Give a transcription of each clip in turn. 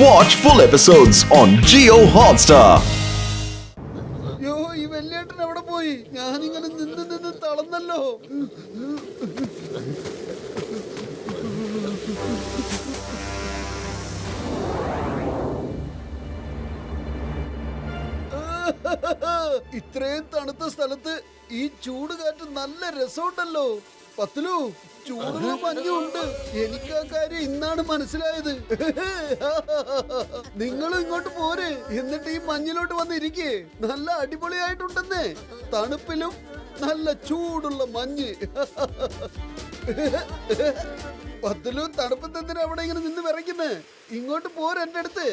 Watch full episodes on Jio Hotstar ഇത്രയും തണുത്ത സ്ഥലത്ത് ഈ ചൂട് കാറ്റ് നല്ല രസമുണ്ടല്ലോ. പത്തിലു? ചൂടുള്ള പഞ്ഞുണ്ട് എനിക്ക് ആ കാര്യം ഇന്നാണ് മനസ്സിലായത്. നിങ്ങളും ഇങ്ങോട്ട് പോര്. എന്നിട്ട് ഈ മഞ്ഞിലോട്ട് വന്നിരിക്കേ. നല്ല അടിപൊളിയായിട്ടുണ്ടെന്നേ. തണുപ്പിലും നല്ല ചൂടുള്ള മഞ്ഞ്. പത്തിലു തണുപ്പത്തെന്തിനാ അവിടെ ഇങ്ങനെ നിന്ന് വിറയ്ക്കുന്നേ. ഇങ്ങോട്ട് പോരെ എന്റെ അടുത്ത്.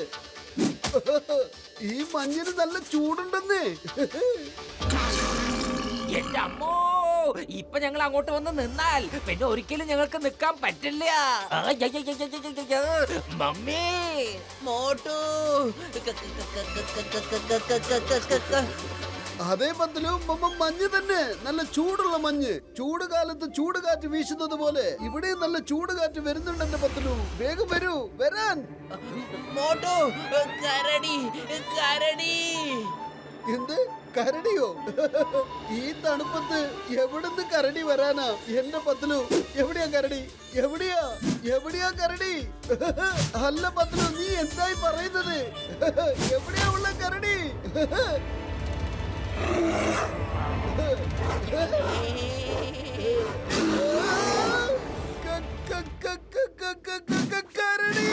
ഈ മഞ്ഞിന് നല്ല ചൂടുണ്ടെന്നേ. എന്റെ അമ്മോ! ഇപ്പൊ ഞങ്ങൾ അങ്ങോട്ട് വന്ന് നിന്നാൽ പിന്നെ ഒരിക്കലും ഞങ്ങൾക്ക് നിൽക്കാൻ പറ്റില്ല. മമ്മി മോട്ടു അതേ മഞ്ഞ് തന്നെ നല്ല ചൂടുള്ള മഞ്ഞ് ചൂട് കാലത്ത് ചൂട് കാറ്റ് വീശുന്നത് പോലെ ഇവിടെയും നല്ല ചൂട് കാറ്റ് വരുന്നുണ്ട് എന്റെ പത്തിലു വേഗം വരൂ വരാൻ മോട്ടു കരടി കരടി എന്ത് കരടിയോ? ഈ തണുപ്പത്ത് എവിടുന്ന് കരടി വരാനാ? എന്റെ പത്തലു എവിടെയാ കരടി? എവിടെയാ? എവിടെയാ കരടി? അല്ല പത്തലു നീ എന്തായി പറയുന്നത്? എവിടെയാ ഉള്ള കരടി? കരടി!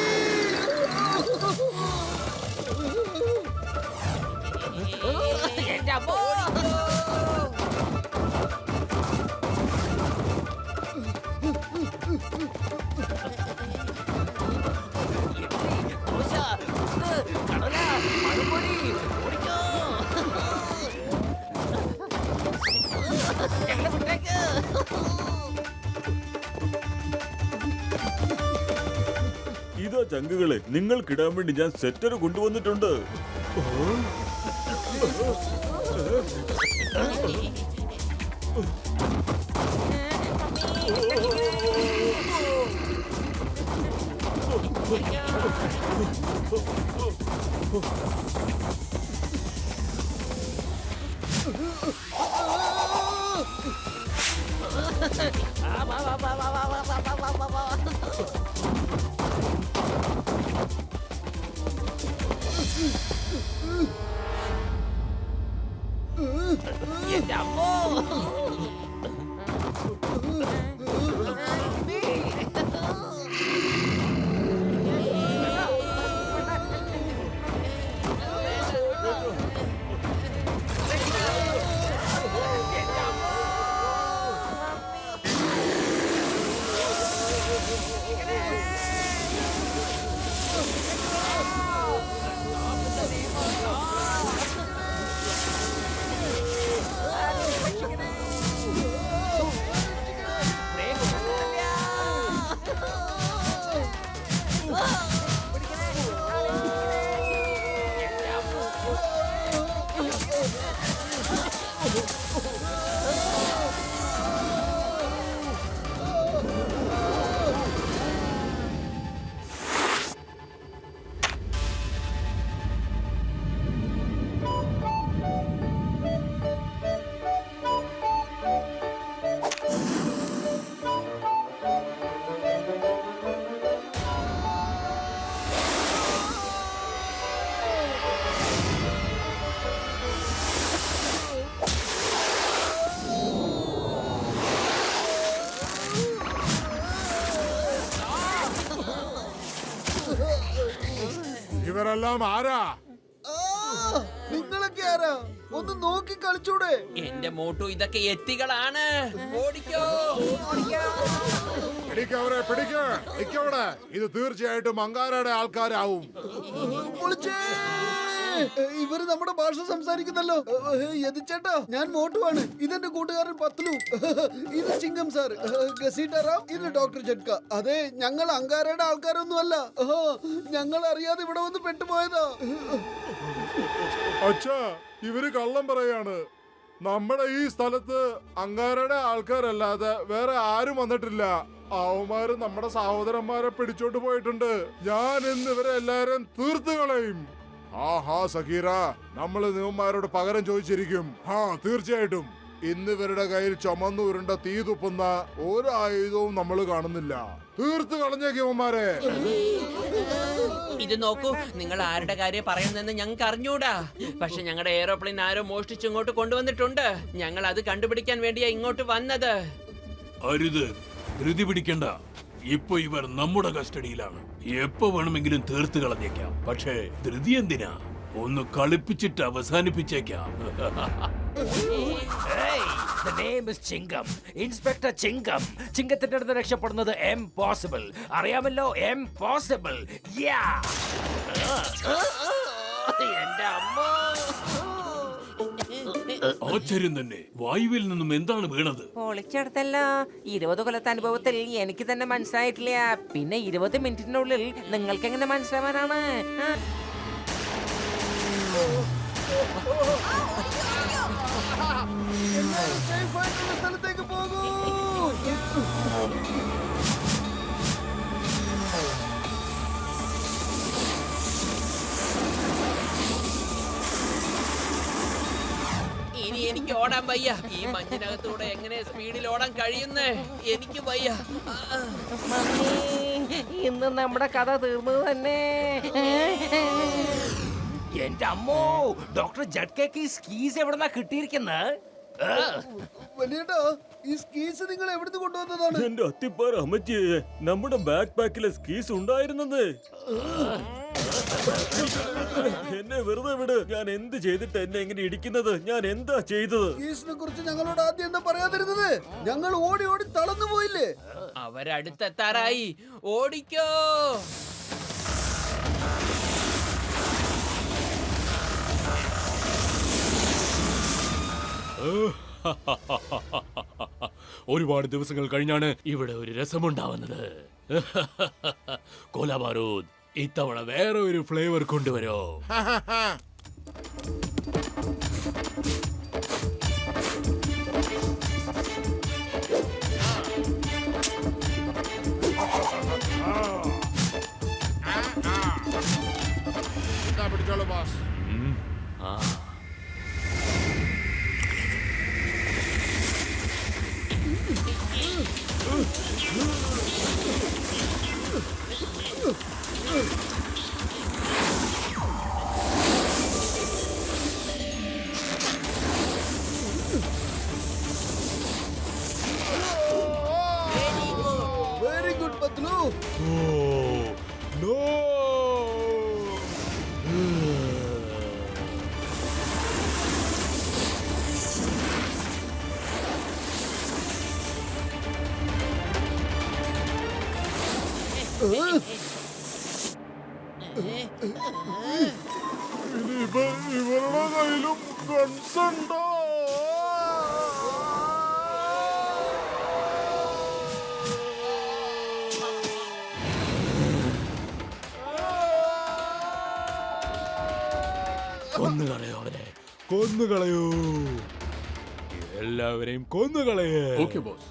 ഇതാ ചങ്കുകളെ നിങ്ങൾക്കിടാൻ വേണ്ടി ഞാൻ സെറ്റർ കൊണ്ടുവന്നിട്ടുണ്ട്. Ugh! 一点风 ഇവരെല്ലാം ആരാ? നിങ്ങളൊക്കെ ആരാ? ഒന്ന് നോക്കി കളിച്ചൂടെ? എന്റെ മോട്ടു ഇതൊക്കെ എത്തികളാണ്. ഓടിക്കോ. പിടിക്കവരെ പിടിക്കവിടെ ഇത് തീർച്ചയായിട്ടും അങ്കാരയുടെ ആൾക്കാരാവും. ഇവർ നമ്മുടെ ഭാഷ സംസാരിക്കുന്നല്ലോ. യതിച്ചേട്ടാ ഞാൻ മോട്ടുവാണ്. ഇതെന്റെ കൂട്ടുകാരൻ പത്ലു. ഇത് ചിങ്കം സാർ ഗസീട്ടറാം ഇത് ഡോക്ടർ ജഡ്ക. അതെ ഞങ്ങൾ അങ്കാരയുടെ ആൾക്കാരൊന്നും അല്ല ഞങ്ങൾ അറിയാതെ ഇവിടെ വന്ന് പെട്ടുപോയതാ. അച്ഛാ ഇവർ കള്ളം പറയാണ്. നമ്മുടെ ഈ സ്ഥലത്ത് അങ്കാരയുടെ ആൾക്കാരല്ലാതെ വേറെ ആരും വന്നിട്ടില്ല. അവന്മാര് നമ്മുടെ സഹോദരന്മാരെ പിടിച്ചോട്ട് പോയിട്ടുണ്ട്. ഞാൻ ഇന്ന് ഇവരെ എല്ലാരും തീർത്ത് ആ ഹാ സഖീറ. നമ്മൾ നിവന്മാരോട് പകരം ചോദിച്ചിരിക്കും. ഹാ തീർച്ചയായിട്ടും. ഇന്ന് ഇവരുടെ കയ്യിൽ ചുമന്നു ഉരുണ്ട തീ തുപ്പുന്ന ഒരു ആയുധവും നമ്മൾ കാണുന്നില്ല. തീർത്ത് കളഞ്ഞേക്കുമാരെ ഇത് നോക്കൂ നിങ്ങൾ ആരുടെ കാര്യം പറയുന്നതെന്ന് ഞങ്ങൾക്ക് അറിഞ്ഞൂടാ. പക്ഷെ ഞങ്ങളുടെ എയറോപ്ലെയിൻ ആരോ മോഷ്ടിച്ച് ഇങ്ങോട്ട് കൊണ്ടുവന്നിട്ടുണ്ട്. ഞങ്ങൾ അത് കണ്ടുപിടിക്കാൻ വേണ്ടിയാ ഇങ്ങോട്ട് വന്നത്. അരുത്. ധൃതി പിടിക്കണ്ട. ഇപ്പൊ ഇവർ നമ്മുടെ കസ്റ്റഡിയിലാണ്. എപ്പോ വേണമെങ്കിലും തീർത്ത് കളഞ്ഞേക്കാം. പക്ഷേ ധൃതി എന്തിനാ? ഒന്ന് കളിപ്പിച്ചിട്ട് അവസാനിപ്പിച്ചേക്കാം. The name is Chingam inspector Chingam ചിങ്കത്തിന്റെ അടുത്ത് രക്ഷപ്പെടുന്നത് എം പോസിബിൾ അറിയാമല്ലോ എം പോസിബിൾ എന്റെ അമ്മ. ആശ്ചര്യം തന്നെ. വായുവിൽ നിന്നും എന്താണ് വീണത്? പൊളിച്ചെടുത്തല്ല. ഇരുപത് കൊല്ലത്തെ അനുഭവത്തിൽ എനിക്ക് തന്നെ മനസ്സിലായിട്ടില്ല. പിന്നെ ഇരുപത് മിനിറ്റിനുള്ളിൽ നിങ്ങൾക്ക് എങ്ങനെ മനസ്സിലാവാനാണ് സ്ഥലത്തേക്ക് പോകൂ. എനിക്ക് ഓടാൻ വയ്യ. ഈ മഞ്ഞിനകത്തൂടെ എങ്ങനെ സ്പീഡിൽ ഓടാൻ കഴിയുന്നേ? എനിക്ക് വയ്യ. ഇന്ന് നമ്മുടെ കഥ തീർന്നു തന്നെ. എന്റെ അമ്മോ ഡോക്ടർ ജഡ്കേക്ക് ഈ സ്കീസ് എവിടെന്നാ കിട്ടിയിരിക്കുന്നത് വലിയേട്ടാ. ഈ സ്കീസ് നിങ്ങൾ എവിടുന്ന് കൊണ്ടുവന്നതാണ്? എന്റെ അത്തിപ്പാറ അമ്മച്ചിയെ നമ്മുടെ ബാക്ക് പാക്കിലെ സ്കീസ് ഉണ്ടായിരുന്നത്. എന്നെ വെറുതെ വിട്. ഞാൻ എന്ത് ചെയ്തിട്ട് എന്നെ ഇങ്ങനെ ഇടിക്കുന്നത്? ഞാൻ എന്താ ചെയ്തത്? സ്കീസിനെ കുറിച്ച് ഞങ്ങളോട് ആദ്യം എന്താ പറയാതിരുന്നത്? ഞങ്ങൾ ഓടി ഓടി തളർന്നു പോയില്ലേ? അവരടുത്തെത്താറായി. ഓടിക്കോ. ഒരുപാട് ദിവസങ്ങൾ കഴിഞ്ഞാണ് ഇവിടെ ഒരു രസമുണ്ടാവുന്നത്. കോലാബാരൂദ് ഇത്തവണ വേറെ ഒരു ഫ്ലേവർ കൊണ്ടുവരോ? ആ പിടിച്ചോളൂ ബോസ്. വെരി ഗൺസ് ഉണ്ടോ കൊന്നുകളയോ അവനെ കൊന്നുകളയോ. എല്ലാവരെയും കൊന്നുകളയേ. Okay boss.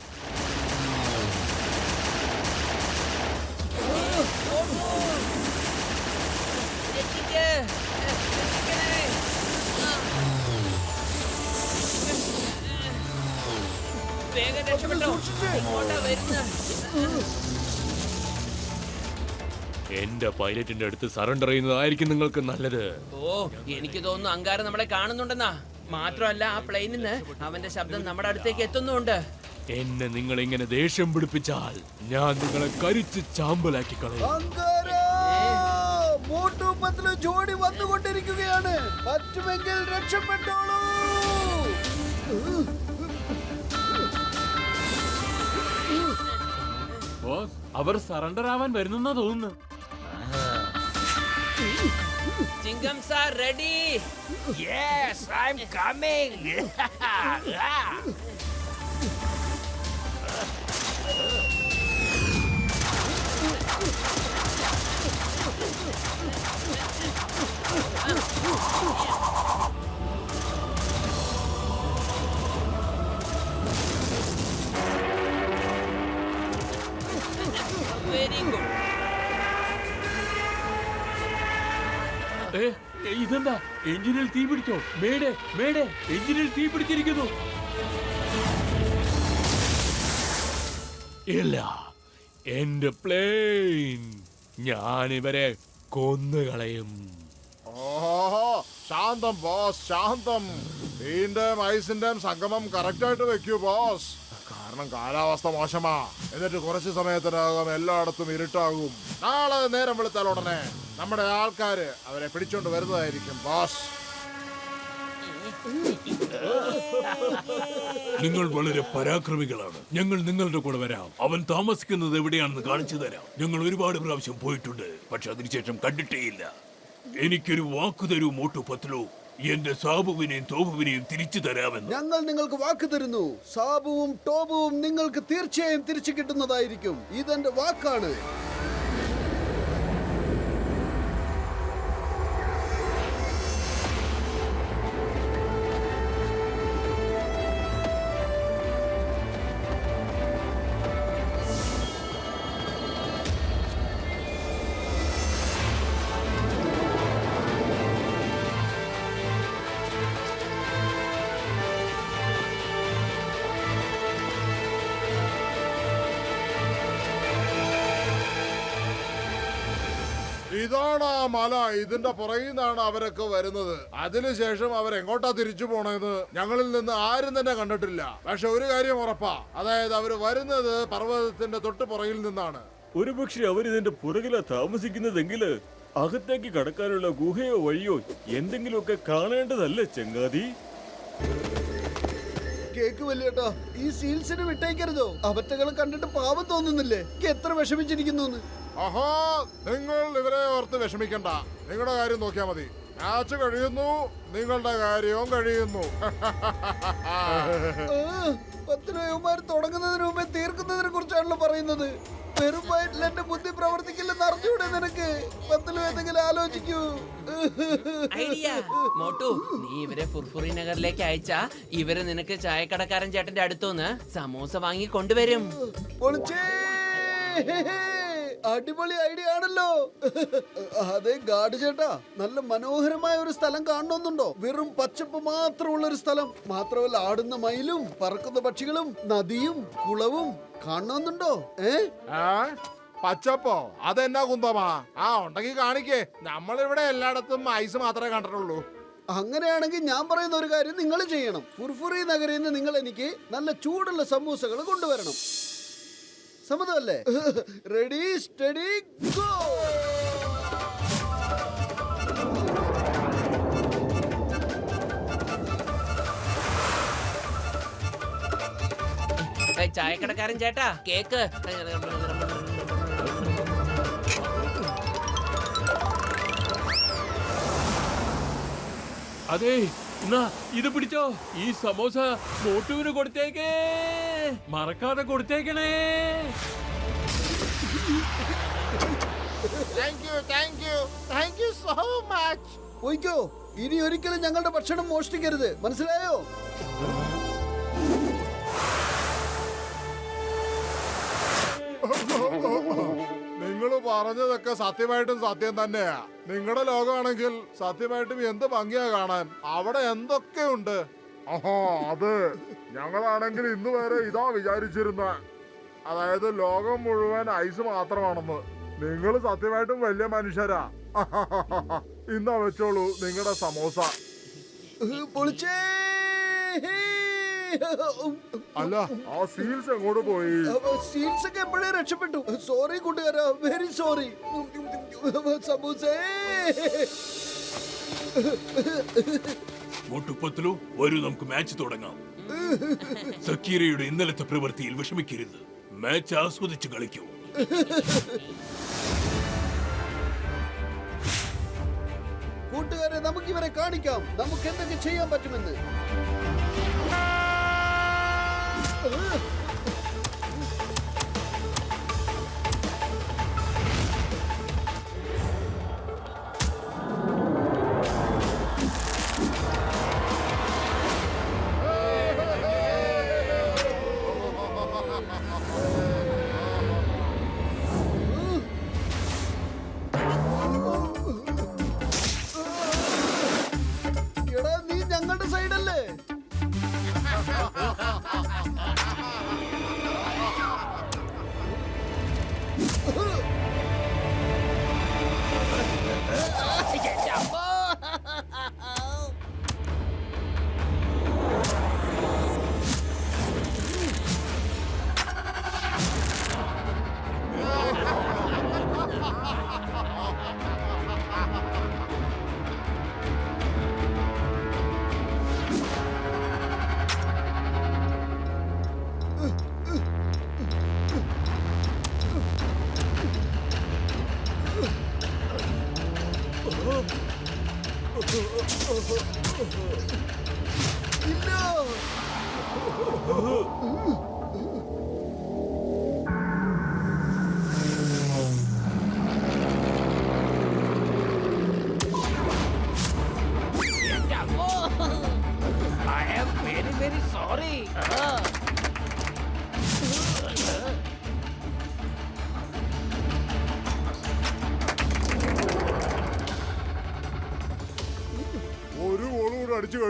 എന്റെ പൈലറ്റിന്റെ അടുത്ത് സറണ്ടർ ചെയ്യുന്നതായിരിക്കും നിങ്ങൾക്ക് നല്ലത്. ഓ എനിക്ക് തോന്നുന്നു അങ്കാരം നമ്മളെ കാണുന്നുണ്ടെന്നാ. മാത്രമല്ല ആ പ്ലെയിനിൽ നിന്ന് അവന്റെ ശബ്ദം നമ്മുടെ അടുത്തേക്ക് എത്തുന്നുണ്ട്. എന്നെ നിങ്ങൾ ഇങ്ങനെ ദേഷ്യം പിടിപ്പിച്ചാൽ ഞാൻ നിങ്ങളെ കരിച്ച് ചാമ്പലാക്കി കളയും. അങ്കാര മോട്ടു പത്ലു ജോഡി വന്നുകൊണ്ടിരിക്കുകയാണ്. പറ്റുമെങ്കിൽ രക്ഷപ്പെട്ടോളൂ. ബോസ് അവർ സറണ്ടർ ആവാൻ വരുന്നെന്നാ തോന്നുന്നു. Chingam sir ready yes I am coming Oh, നീങ്കും ഇതെന്താ? എഞ്ചിനിൽ തീ പിടിച്ചോ? മേടേ മേടേ എഞ്ചിനിൽ തീ പിടിച്ചിരിക്കുന്നു. ഇല്ല എന്റെ പ്ലെയിൻ ഞാൻ ഇവരെ കൊന്നുകളയും. ഓഹോ ശാന്തം ബോസ് ശാന്തം. വീണ്ടും ഐസിന്റെയും സംഗമം കറക്റ്റായിട്ട് വെക്കൂ ബോസ് കാരണം കാലാവസ്ഥ മോശമാ. എന്നിട്ട് കുറച്ച് സമയത്തിനകം എല്ലായിടത്തും ഇരുട്ടാകും. നാളെ നേരം വെളുത്താൽ ഉടനെ നമ്മുടെ ആൾക്കാര് അവരെ പിടിച്ചോണ്ട് വരുന്നതായിരിക്കും ബോസ് നിങ്ങൾ വളരെ പരാക്രമികളാണ്. ഞങ്ങൾ നിങ്ങളുടെ കൂടെ വരാം. അവൻ താമസിക്കുന്നത് എവിടെയാണെന്ന് കാണിച്ചു തരാം. ഞങ്ങൾ ഒരുപാട് പ്രാവശ്യം പോയിട്ടുണ്ട്. പക്ഷെ അതിനുശേഷം കണ്ടിട്ടേയില്ല. എനിക്കൊരു വാക്കു തരൂ മോട്ടു പത്ലു. എന്റെ സാബുവിനെയും തോബുവിനെയും തിരിച്ചു തരാമെന്ന്. ഞങ്ങൾ നിങ്ങൾക്ക് വാക്ക് തരുന്നു. സാബുവും ടോബുവും നിങ്ങൾക്ക് തീർച്ചയായും തിരിച്ചു കിട്ടുന്നതായിരിക്കും. ഇതെന്റെ വാക്കാണ്. ഇതാണ് ആ മല. ഇതിന്റെ പുറകിൽ നിന്നാണ് അവരൊക്കെ വരുന്നത്. അതിനുശേഷം അവരെങ്ങോട്ടാ തിരിച്ചു പോണത് ഞങ്ങളിൽ നിന്ന് ആരും തന്നെ കണ്ടിട്ടില്ല. പക്ഷെ ഒരു കാര്യം ഉറപ്പാ. അതായത് അവർ വരുന്നത് പർവതത്തിന്റെ തൊട്ട് പുറകിൽ നിന്നാണ്. ഒരുപക്ഷെ അവരിതിന്റെ പുറകിലാ താമസിക്കുന്നതെങ്കിൽ അകത്തേക്ക് കടക്കാനുള്ള ഗുഹയോ വഴിയോ എന്തെങ്കിലുമൊക്കെ കാണേണ്ടതല്ലേ ചങ്ങാതി? കേക്ക് വലിയേട്ടാ ഈ സീൽസിന് വിട്ടേക്കരുതോ അവറ്റകളും കണ്ടിട്ട് പാപം തോന്നുന്നില്ലേ? എത്ര വിഷമിച്ചിരിക്കുന്നു അഹോ നിങ്ങൾ ഇവരെ ഓർത്ത് വിഷമിക്കണ്ട. നിങ്ങളുടെ കാര്യം നോക്കിയാ മതി. മാച്ച് കഴിയുന്നു നിങ്ങളുടെ കാര്യവും കഴിയുന്നു. പത്ത് രൂപമാർ തുടങ്ങുന്നതിന് മുമ്പേ തീർക്കുന്നതിനെ കുറിച്ചാണല്ലോ പറയുന്നത്. വെറും വയറ്റിൽ എന്റെ ബുദ്ധി പ്രവർത്തിക്കില്ലെന്ന് അറിഞ്ഞൂടെ നിനക്ക്? പത്ത് രൂപ എന്തെങ്കിലും ആലോചിക്കൂ. ഐഡിയ. മോട്ടു നീ ഇവരെ ഫുർഫുറി നഗറിലേക്ക് അയച്ചാ ഇവർ നിനക്ക് ചായക്കടക്കാരൻ ചേട്ടന്റെ അടുത്തുനിന്ന് സമൂസ വാങ്ങി കൊണ്ടുവരും! അടിപൊളി ഐഡിയ ആണല്ലോ. അതെ ഗാഡ് ചേട്ടാ നല്ല മനോഹരമായ ഒരു സ്ഥലം കാണണമെന്നുണ്ടോ? വെറും പച്ചപ്പ് മാത്രമുള്ള ഒരു സ്ഥലം. മാത്രമല്ല ആടുന്ന മയിലും പറക്കുന്ന പക്ഷികളും നദിയും കുളവും കാണണമെന്നുണ്ടോ? ഏ? പച്ചപ്പോ? അതെന്നാ കുന്തമാ? ആ ഉണ്ടെങ്കിൽ കാണിക്കേ. നമ്മളിവിടെ എല്ലായിടത്തും ഐസ് മാത്രമേ കണ്ടിട്ടുള്ളൂ. അങ്ങനെയാണെങ്കിൽ ഞാൻ പറയുന്ന ഒരു കാര്യം നിങ്ങൾ ചെയ്യണം. ഫുർഫുറി നഗരിൽ നിന്ന് നിങ്ങൾ എനിക്ക് നല്ല ചൂടുള്ള സമൂസകൾ കൊണ്ടുവരണം. സമ്മതമല്ലേ? റെഡി സ്റ്റഡി ഗോ ചായക്കടക്കാരൻ ചേട്ടാ കേക്ക്. അതെ എന്നാ ഇത് പിടിച്ചോ. ഈ സമോസ മോട്ടുവിന് കൊടുത്തേക്കേ. മറക്കാതെ കൊടുത്തേക്കണേ. Thank you thank you thank you so much പോയിക്കോ ഇനി ഒരിക്കലും ഞങ്ങളുടെ ഭക്ഷണം മോഷ്ടിക്കരുത്. മനസ്സിലായോ? നിങ്ങൾ പറഞ്ഞതൊക്കെ സത്യമായിട്ടും സത്യം തന്നെയാ. നിങ്ങളുടെ ലോകമാണെങ്കിൽ സത്യമായിട്ടും എന്ത് ഭംഗിയാ കാണാൻ? അവിടെ എന്തൊക്കെയുണ്ട്? ആഹാ അത് ഞങ്ങളാണെങ്കിൽ ഇന്ന് വരെ ഇതാ വിചാരിച്ചിരുന്ന. അതായത് ലോകം മുഴുവൻ ഐസ് മാത്രമാണെന്ന്. നിങ്ങൾ സത്യമായിട്ടും വലിയ മനുഷ്യരാ. ഇന്നാ വെച്ചോളൂ നിങ്ങളുടെ സമോസ. അല്ല ആ സീൽസ് എങ്ങോട്ട് പോയി? സീൽസ് ഒക്കെ എപ്പോഴേ രക്ഷപ്പെട്ടു? സോറി കൂട്ടുകാരാ. Very sorry സമൂസേ. മോട്ടുപത്ലു വരൂ നമുക്ക് മാച്ച് തുടങ്ങാം. സക്കീരയുടെ ഇന്നലത്തെ പ്രവൃത്തിയിൽ വിഷമിക്കരുത്. മാച്ച് ആസ്വദിച്ച് കളിക്കൂ. കൂട്ടുകാരെ നമുക്ക് ഇവരെ കാണിക്കാം. നമുക്ക് എന്തൊക്കെ ചെയ്യാൻ പറ്റുമെന്ന്?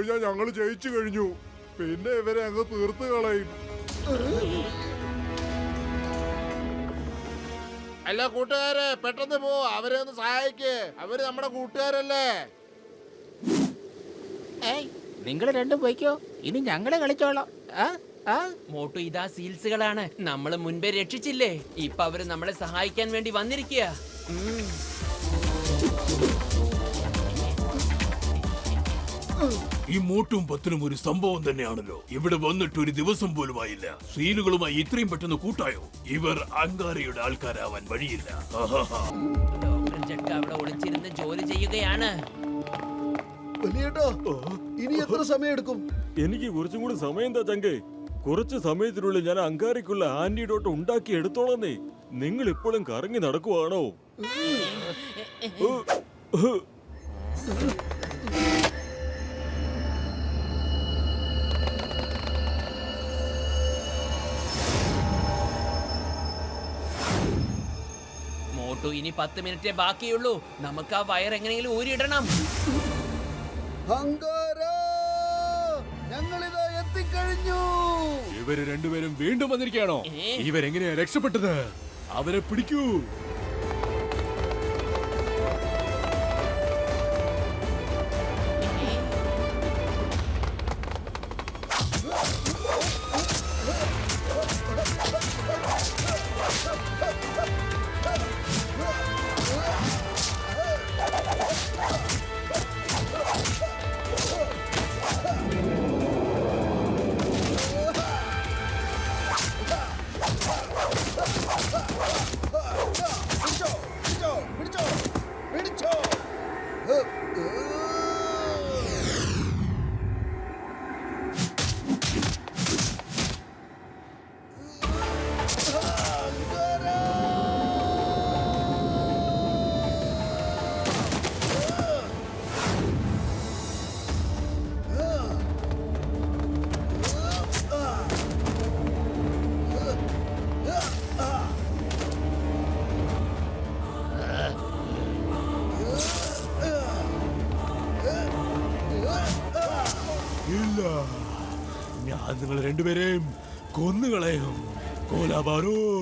കഴിഞ്ഞാൽ ഞങ്ങൾ ജയിച്ചു കഴിഞ്ഞു. പിന്നെ ഇവരെ അങ്ങ് തീർത്ത് കളയും. അല്ല കൂട്ടുകാരെ പെട്ടെന്ന് പോ. അവരെ ഒന്ന് സഹായിക്കേ. അവർ നമ്മുടെ കൂട്ടുകാരല്ലേ? നിങ്ങൾ രണ്ടും പോയിക്കോ. ഇനി ഞങ്ങളെ കളിച്ചോളാം. ആ ആ. മോട്ടു ഇതാ സീൽസുകളാണ്. നമ്മൾ മുൻപേ രക്ഷിച്ചില്ലേ? ഇപ്പൊ അവർ നമ്മളെ സഹായിക്കാൻ വേണ്ടി വന്നിരിക്കുക ഈ മൂട്ടും പത്തിനും ഒരു സംഭവം തന്നെയാണല്ലോ. ഇവിടെ വന്നിട്ട് ഒരു ദിവസം പോലും ആയില്ല. സീലുകളുമായി ഇത്രയും പെട്ടെന്ന് കൂട്ടായോ? ഇവർ അങ്കാരയുടെ ആൾക്കാരാവാൻ വഴിയില്ല. ഡോക്ടർ ചക്ക അവിടെ ഒളിച്ചിരുന്ന് ജോലി ചെയ്യുകയാണ്. വലിയേട്ടാ ഇനി എത്ര സമയം എടുക്കും എനിക്ക് കുറച്ചും കൂടി സമയം എന്താ ചങ്കേ? കുറച്ച് സമയത്തിനുള്ളിൽ ഞാൻ അങ്കാരിക്കുള്ള ആന്റിഡോട്ട് ഉണ്ടാക്കി എടുത്തോളന്നേ. നിങ്ങൾ ഇപ്പോഴും കറങ്ങി നടക്കുവാണോ? മോട്ടു ഇനി പത്ത് മിനിറ്റേ ബാക്കിയുള്ളൂ. നമുക്ക് ആ വയർ എങ്ങനെയെങ്കിലും ഊരിയിടണം. അങ്കാര ഞങ്ങളിതാ എത്തിക്കഴിഞ്ഞു. ഇവർ രണ്ടുപേരും വീണ്ടും വന്നിരിക്കുകയാണോ? ഇവരെങ്ങനെയാ രക്ഷപ്പെട്ടത്? അവരെ പിടിക്കൂ.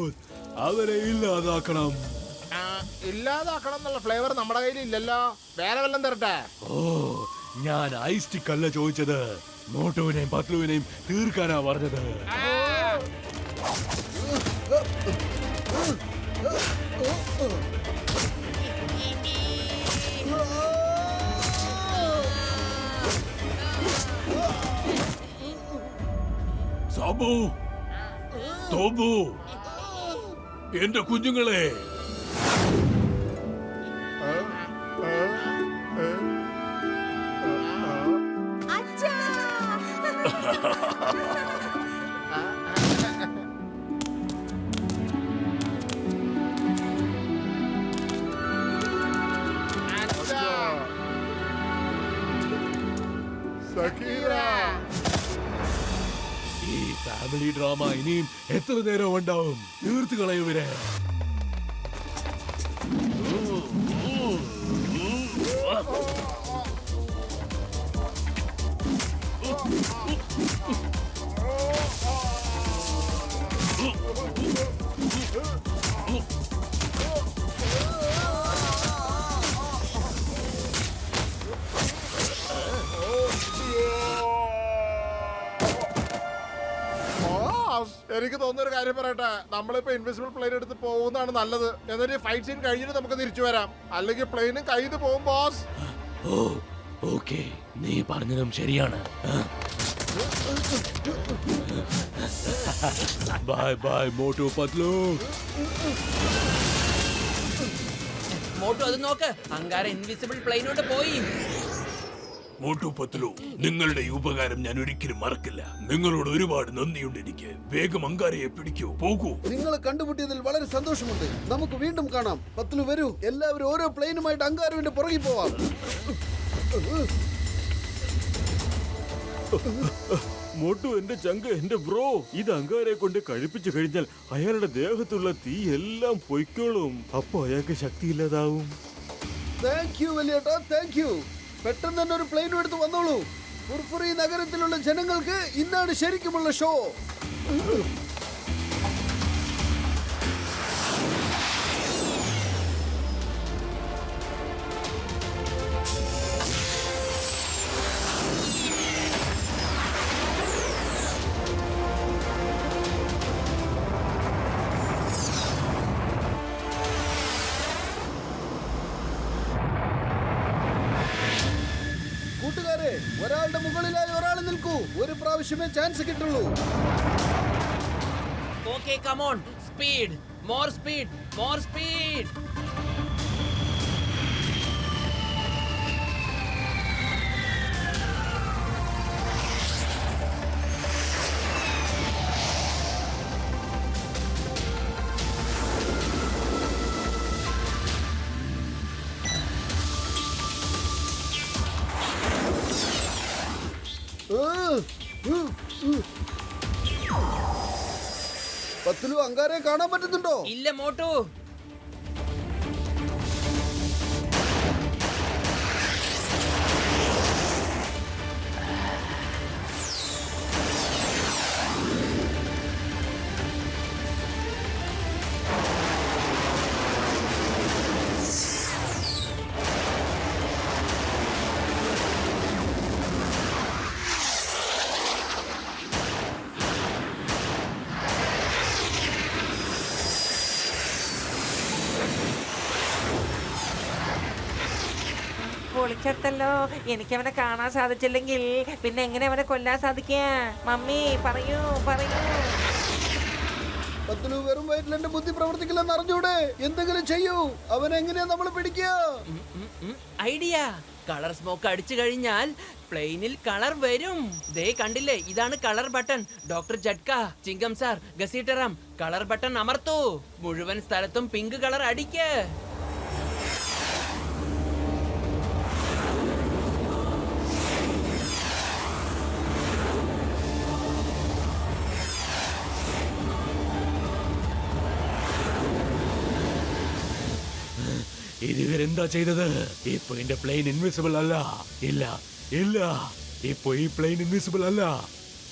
കോലാബാരൂദ് അവരെ ഇല്ലാതാക്കണം. ഇല്ലാതാക്കണം എന്നുള്ള ഫ്ലേവർ നമ്മുടെ കയ്യിൽ ഇല്ലല്ലോ വേറെ വല്ലതും തരട്ടെ? ഓ ഞാൻ ഐസ്റ്റിക് അല്ല ചോദിച്ചത്. മോട്ടുവിനെയും പത്ലുവിനെയും തീർക്കാനാ പറഞ്ഞത്. സാബു തോബു. എന്റെ കുഞ്ഞുങ്ങളെ. സക്കീര ഫാമിലി ഡ്രാമ ഇനിയും എത്ര നേരം ഉണ്ടാവും? തീർത്തു കളയുവരെ എനിക്ക് തോന്നുന്ന ഒരു കാര്യം പറയട്ടെ? നമ്മളിപ്പോ ഇൻവിസിബിൾ പ്ലെയിൻ എടുത്ത് പോകുന്നതാണ് നല്ലത്. എന്നിട്ട് ഫൈറ്റ് സീൻ കഴിഞ്ഞിട്ട് നമുക്ക് തിരിച്ചു വരാം. അല്ലെങ്കിൽ പ്ലെയിനും കയ്യിൽ പോകും ബോസ് ഓക്കെ. നീ പറഞ്ഞതും ശരിയാണ്. Bye bye Motu Patlu. Motu അത് നോക്ക്. അങ്കാര ഇൻവിസിബിൾ പ്ലെയിനോട്ട് പോയി. മോട്ടു പത്ലു നിങ്ങളുടെ ഈ ഉപകാരം ഞാൻ ഒരിക്കലും മറക്കില്ല. നിങ്ങളോട് ഒരുപാട് നന്ദിയുണ്ട് എനിക്ക്. വേഗം അങ്കാരയെ പിടിക്കൂ. പോകൂ. നിങ്ങളെ കണ്ടുമുട്ടിയതിൽ വളരെ സന്തോഷമുണ്ട്. നമുക്ക് വീണ്ടും കാണാം. പത്തിലു വരൂ. എല്ലാവരും ഓരോ പ്ലെയിനുമായിട്ട് അങ്കാരുവിന്റെ പുറകിൽ പോവാം. മോട്ടു എന്റെ ചങ്ക് എന്റെ ബ്രോ. ഇത് അങ്കാരെ കൊണ്ട് കഴിപ്പിച്ചു കഴിഞ്ഞാൽ അയാളുടെ ദേഹത്തുള്ള തീ എല്ലാം പൊയ്ക്കോളും. അപ്പൊ അയാൾക്ക് ശക്തിയില്ലാതാവും. താങ്ക് യു വലിയേട്ടാ. താങ്ക് യു പെട്ടെന്ന് തന്നെ ഒരു പ്ലെയിൻ എടുത്ത് വന്നോളൂ. ഫുർഫുറി നഗരത്തിലുള്ള ജനങ്ങൾക്ക് ഇന്നാണ് ശരിക്കുമുള്ള show on! Speed! More speed! More speed! അങ്കാരെ കാണാൻ പറ്റുന്നുണ്ടോ? ഇല്ല മോട്ടു. പൊളിച്ചെടുത്തല്ലോ എനിക്ക് അവനെ കാണാൻ സാധിച്ചില്ലെങ്കിൽ പിന്നെ എങ്ങനെ അവനെ കൊല്ലാൻ സാധിക്കുക? മമ്മി പറയൂ പറയൂ. പത്തിലു വെറും വയറ്റിൽ എന്റെ ബുദ്ധി പ്രവർത്തിക്കില്ലെന്ന് അറിഞ്ഞൂടെ? എന്തെങ്കിലും ചെയ്യൂ. അവനെങ്ങനെയാ നമ്മൾ പിടിക്കുക? ഐഡിയ. കളർ സ്മോക്ക് അടിച്ചു കഴിഞ്ഞാൽ പ്ലെയിനിൽ കളർ വരും. ദേ കണ്ടില്ലേ? ഇതാണ് colour button. Doctor Jhatka Chingam sir ഗസീറ്ററാം colour button അമർത്തു. മുഴുവൻ സ്ഥലത്തും പിങ്ക് കളർ അടിക്ക്. ഇതുവരെന്താ ചെയ്തത്? ഇപ്പൊ എന്റെ പ്ലെയിൻ ഇൻവിസിബിൾ അല്ല. ഇല്ല ഇല്ല. ഇപ്പൊ ഈ പ്ലെയിൻ ഇൻവിസിബിൾ അല്ല.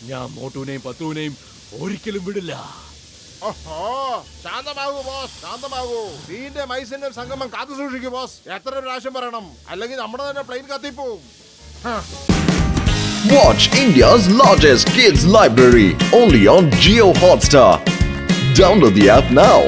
ഞാൻ മോട്ടുവിനെയും പത്തുവിനെയും ഒരിക്കലും വിടില്ല. ഓഹോ ശാന്തമാകൂ ബോസ് ശാന്തമാകൂ. തീന്റെ മൈസിന്റെ സംഗമം കാത്തു സൂക്ഷിക്കൂ ബോസ് എത്ര പ്രാവശ്യം പറയണം? അല്ലെങ്കിൽ നമ്മുടെ തന്നെ പ്ലെയിൻ കത്തിപ്പോവും. Watch India's largest kids library only on Geo Hotstar. Download the app now.